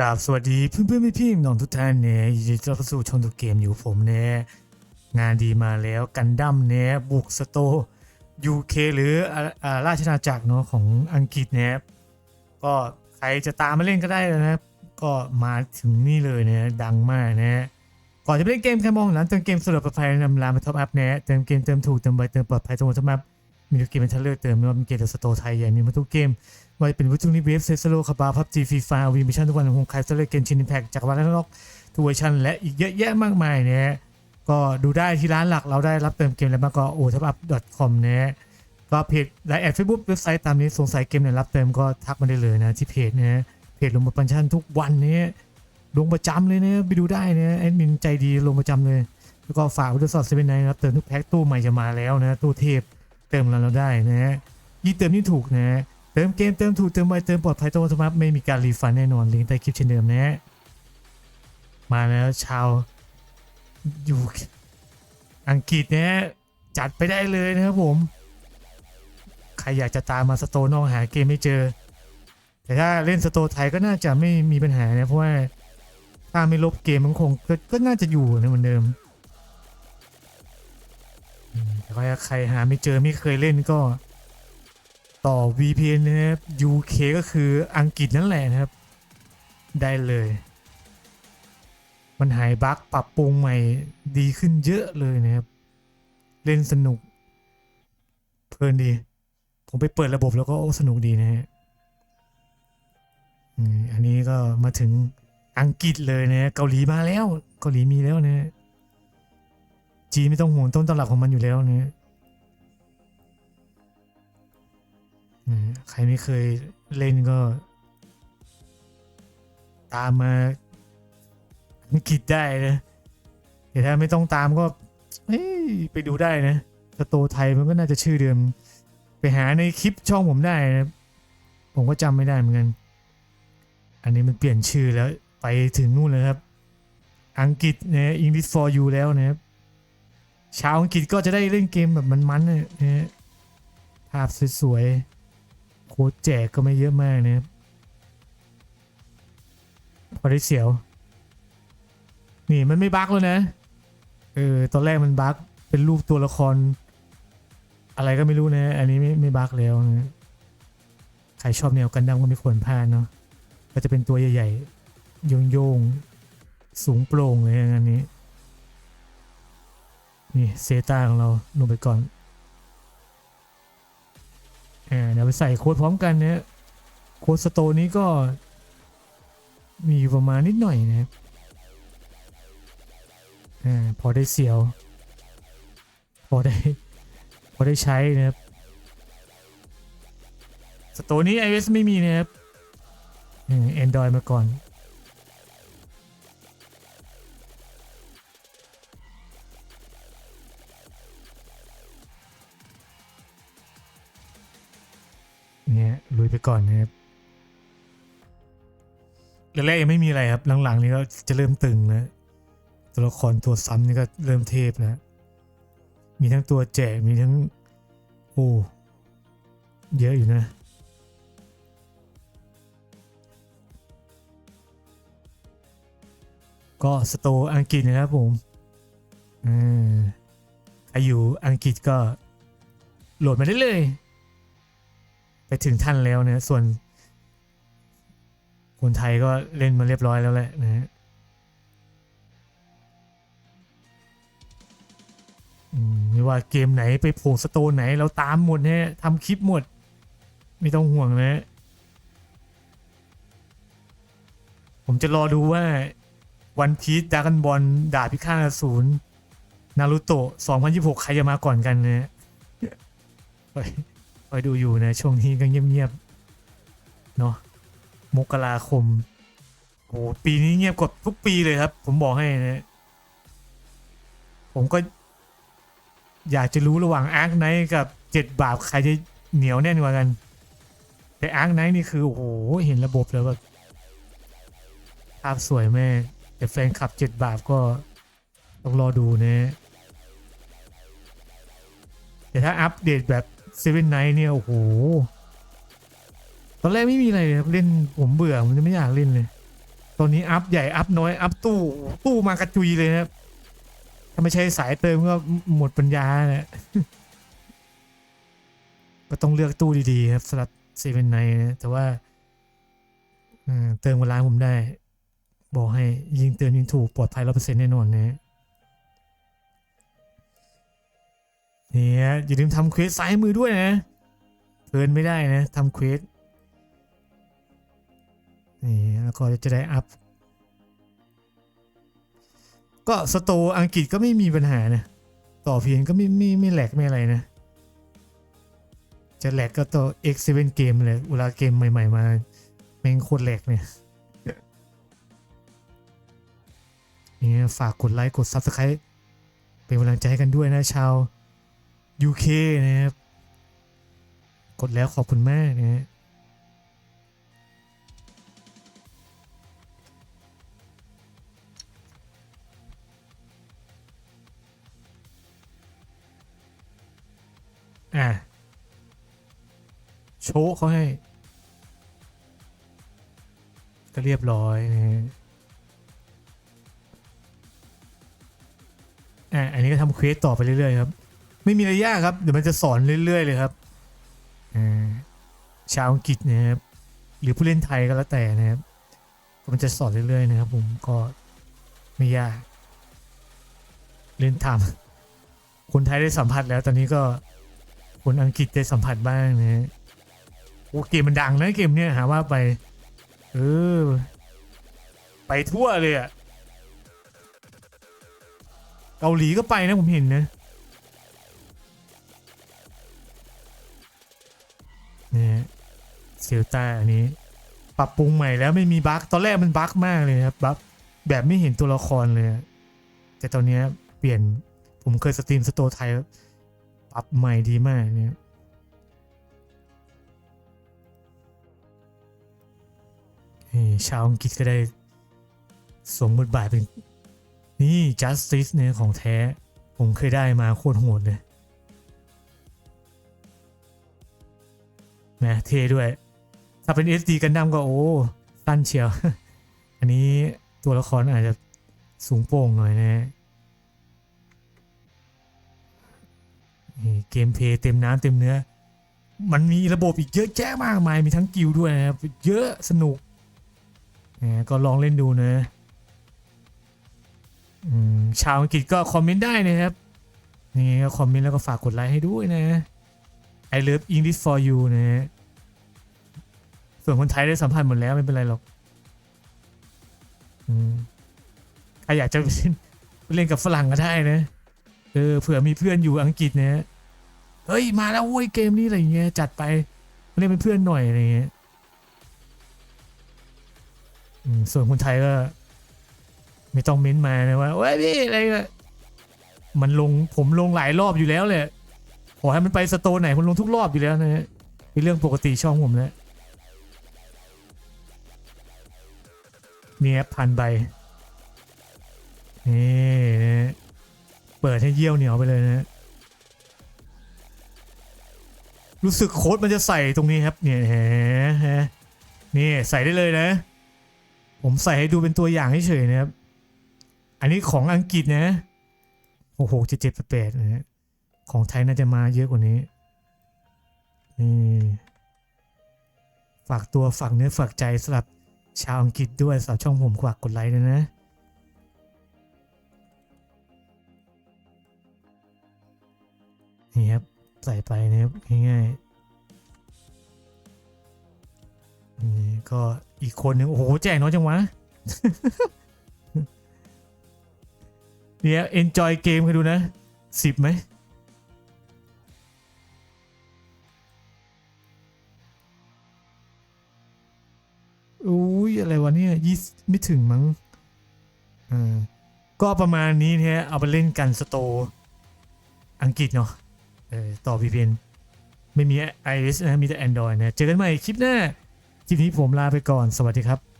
กราบสวัสดีเพื่อนเพื่อนพี่พี่ๆน้องทุกท่านเนี่ยยินดีต้อนรับสู่ช่องตัวเกมอยู่ผมเนี่ยงานดีมาแล้วกันดั้มเนี่ยบุกสโตยูเคหรืออาราชอาจักรเนาะของอังกฤษเนี่ยก็ใครจะตามมาเล่นก็ได้นะครับ ก็มาถึงนี่เลยเนี่ยดังมากนะก่อนจะไปเล่นเกมใครมองหลังเติมเกมสะดวกปลอดภัยนำลามาท็อปอัพเนี่ยเติมเกมเติมถูกเติมไวเติมปลอดภัยตรงท็อปอัพ มีทุกเกมเป็นทันเลือกเติมไม่ว่าเป็นเกมจากสโตร์ไทยใหญ่มีมาทุกเกมว่าจะเป็นวิทูนิเวฟเซสโลคาบาพับจีฟีฟาวีมิชั่นทุกวันของใครสเลเกนชินอิมแพกจากวันนอกทุกเวอร์ชันและอีกเยอะแยะมากมายเนี่ยก็ดูได้ที่ร้านหลักเราได้รับเติมเกมแล้วมางก็โอทับอัพ .com เนี่ยก็เพจไลน์แอดเฟซบุ๊กเว็บไซต์ตามนี้สงสัยเกมไหนรับเติมก็ทักมาได้เลยนะที่เพจนะเพจลงมาปันชั่นทุกวันเนี่ยลงประจำเลยเนี่ยไปดูได้เนี่ยแอดมินใจดีลงประจำเลย แล้วก็ฝากวิดีโอสอดเซเว่นไนรับเติมทุกแพ็คตู้ใหม่จะมาแล้วนะตู้เทพ เติมเราเราได้นะยิ่งเติมยิ่งถูกนะเติมเกมเติมถูกเติมไวเติมปลอดภัยตรงสมัครไม่มีการรีฟันแน่นอนลิงก์ใต้คลิปเช่นเดิมนะฮะมาแล้วชาวอยู่อังกฤษเนี่ยจัดไปได้เลยนะครับผม ใครอยากจะตามมาสโตนอกหาเกมไม่เจอ แต่ถ้าเล่นสโตไทยก็น่าจะไม่มีปัญหานะเพราะว่าถ้าไม่ลบเกมมันคงก็ก็น่าจะอยู่นะเหมือนเดิม อืมแต่ว่าใครหาไม่เจอไม่เคยเล่นก็ต่อ VPN นะครับ UK ก็คืออังกฤษนั่นแหละนะครับ ได้เลย มันหายบั๊กปรับปรุงใหม่ดีขึ้นเยอะเลยนะครับ เล่นสนุก เพลินดี ผมไปเปิดระบบแล้วก็สนุกดีนะฮะอันนี้ก็มาถึงอังกฤษเลยนะ เกาหลีมาแล้ว เกาหลีมีแล้วนะ จีไม่ต้องห่วงต้นตำรับของมันอยู่แล้วนะอืมใครไม่เคยเล่นก็ ตามมาอังกฤษได้นะแต่ถ้าไม่ต้องตามก็ไปดูได้นะสโตไทยมันก็น่าจะชื่อเดิม ไปหาในคลิปช่องผมได้นะผมก็จำไม่ได้เหมือนกัน อันนี้มันเปลี่ยนชื่อแล้วไปถึงนู่นเลยครับ อังกฤษนะ English for you แล้วนะครับ ชาวอังกฤษก็จะได้เล่นเกมแบบมันๆนะนะภาพสวยๆ โค้ดแจกก็ไม่เยอะมากนะครับพอได้เสียว นี่มันไม่บั๊กแล้วนะ เออ ตอนแรกมันบั๊กเป็นรูปตัวละคร อะไรก็ไม่รู้นะ อันนี้ไม่ไม่บั๊กแล้วนะใครชอบแนวกันดั้มก็ไม่ควรพลาดเนาะ ก็จะเป็นตัวใหญ่ๆ โยงๆ สูงโปร่งเลยอย่างนี้ นี่เซตาของเราลงไปก่อนอ่าเดี๋ยวไปใส่โค้ดพร้อมกันเนี่ยโค้ดสโตนี้ก็ มีอยู่ประมาณนิดหน่อยนะอ่าพอได้เสียว พอได้ พอได้ใช้นะครับสโตนี้ iOS ไม่มีนะครับแอนดรอยมาก่อน เนี่ยลุยไปก่อนนะครับแรกๆยังไม่มีอะไรครับ หลังๆ นี่ก็จะเริ่มตึงนะตัวละครตัวซ้ำนี่ก็เริ่มเทพนะมีทั้งตัวแจกมีทั้ง โอ้เยอะอยู่นะ ก็สโตอังกฤษนะครับผมอืมใครอยู่อังกฤษก็โหลดมาได้เลย ไปถึงท่านแล้วนะส่วน คนไทยก็เล่นมาเรียบร้อยแล้วแหละนะฮะมไม่ว่าเกมไหนไปโผล่สโตนไหนเราตามหมดนะทำคลิปหมด ไม่ต้องห่วงนะ ผมจะรอดูว่าวันพีชดากันบอลดาบพิฆาตอสูรนารูโตะ2026 ใครจะมาก่อนกันเนะไป คอยดูอยู่นะช่วงนี้ก็เงียบๆเนาะมกราคมโอ้ปีนี้เงียบกว่าทุกปีเลยครับ ผมบอกให้นะผมก็ อยากจะรู้ระหว่างอาร์คไนท์กับเจ็ดบาปใครจะเหนียวแน่นกว่ากัน แต่อาร์คไนท์นี่คือโอ้โหเห็นระบบแล้วแบบภาพสวยแม่แต่แฟนคลับเจ็ดบาปก็ต้องรอดูนะแต่ถ้าอัปเดตแบบ เซเว่นไนท์เนี่ย โอ้โห ตอนแรกไม่มีอะไรเลยครับเล่นผมเบื่อผมจะไม่อยากเล่นเลย ตอนนี้อัพใหญ่อัพน้อย อัพตู้ ตู้มากระจุยเลยนะครับ ถ้าไม่ใช่สายเติมก็หมดปัญญาเนี่ยก็ต้องเลือกตู้ดีๆครับสำหรับเซเว่นไนนะแต่ว่าเอ่อเติมกับร้าผมได้ บอกให้ยิงเตือนยิงถูกปลอดภัยร้อเปอร์เซ็นต์แน่นอนนะ เนี่ยอย่าลืมทำเควสซ้ายมือด้วยนะเพลินไม่ได้นะทำเควสนี่แล้วก็จะได้อัพ ก็สโตอังกฤษก็ไม่มีปัญหานะ ต่อเพียงก็ไม่ไม่ไม่แหลกไม่อะไรนะ จะแหลกก็ต่อ X7 เกมเลยเวลาเกมใหม่ ๆ มาแม่งโคตรแหลกเนี่ยนี่ฝากกดไลค์กด Subscribe เป็นกำลังใจให้กันด้วยนะชาว UK นะครับ กดแล้วขอบคุณมากนะฮะอะโชว์เขาให้ ก็เรียบร้อยนะฮะอะอันนี้ก็ทำเควสต่อไปเรื่อยๆครับ ไม่มีอะไรยากครับ เดี๋ยวมันจะสอนเรื่อย ๆ เลยครับอชาวอังกฤษนะครับหรือผู้เล่นไทยก็แล้วแต่นะครับมันจะสอนเรื่อย ๆ นะครับ ผมก็ไม่ยาก เล่นทำคนไทยได้สัมผัสแล้ว ตอนนี้ก็คนอังกฤษได้สัมผัสบ้างนะฮะโอ้เกมมันดังนะเกมเนี้ยหาว่าไป เออ ไปทั่วเลยอะเกาหลีก็ไปนะผมเห็นนะ นี่เซลต้าอันนี้ ปรับปรุงใหม่แล้วไม่มีบั๊กตอนแรกมันบั๊กมากเลยครับบั๊กแบบไม่เห็นตัวละครเลย แต่ตอนนี้เปลี่ยนผมเคยสตรีมสโตร์ไทย ปรับใหม่ดีมากเนี่ยชาวอังกฤษก็ได้สมบทบาทเป็นนี่ justice เนี่ยของแท้ ผมเคยได้มาโคตรโหดเลย แหมเท่ด้วยถ้าเป็น SD กันดั้มก็โอ้สั้นเชียว อันนี้ตัวละครอาจจะสูงโป่งหน่อยนะฮะนี่เกมเพย์เต็มน้ำเต็มเนื้อ มันมีระบบอีกเยอะแยะมากมาย มีทั้งกิลด้วยนะครับ เยอะสนุกแหมก็ลองเล่นดูนะชาวอังกฤษก็คอมเมนต์ได้นะครับ นี่ก็คอมเมนต์แล้วก็ฝากกดไลค์ให้ด้วยนะ I love English for you นะฮะส่วนคนไทยได้สัมผัสหมดแล้วไม่เป็นไรหรอกใครอยากจะไปเล่นกับฝรั่งก็ได้นะ เออเผื่อมีเพื่อนอยู่อังกฤษเนะเฮ้ย มาแล้วเว้ยเกมนี้อะไรเงี้ยจัดไปเล่นเป็นเพื่อนหน่อยอะไรเงี้ยส่วนคนไทยก็ ไม่ต้องเม้นมานะว่าเว้ยพี่อะไรเงี้ยมันลงผมลงหลายรอบอยู่แล้วเลย อให้มันไปสโตร์ไหนมันลงทุกรอบอยู่แล้วนะฮะเป็นเรื่องปกติช่องผมแล้วเนี่ยพันใบนี่นะเปิดให้เยี่ยวเหนียวไปเลยนะรู้สึกโค้ดมันจะใส่ตรงนี้ครับ เนี่ยฮะนี่ใส่ได้เลยนะ ผมใส่ให้ดูเป็นตัวอย่างเฉยๆนะครับ อันนี้ของอังกฤษนะโอ้โหเจ็ดเจ็ดแปดนะฮะ ของไทยน่าจะมาเยอะกว่านี้ นี่ฝากตัวฝากเนื้อฝากใจสำหรับชาวอังกฤษด้วยสาวช่องผมฝากกดไลค์ด้วยนะนี่ครับใส่ไปนะครับง่ายๆนี่ก็อีกคนนึงโอ้โหแจกน้อยจังวะเนี่ย enjoy เกมให้ดูนะสิบไหม ไม่ถึงมั้งอ่าก็ประมาณนี้เนี่ยเอาไปเล่นกันสโตร์อังกฤษเนาะเออต่อ VPN ไม่มี iOS นะมีแต่ Android นะ เจอกันใหม่คลิปหน้า คลิปนี้ผมลาไปก่อนสวัสดีครับ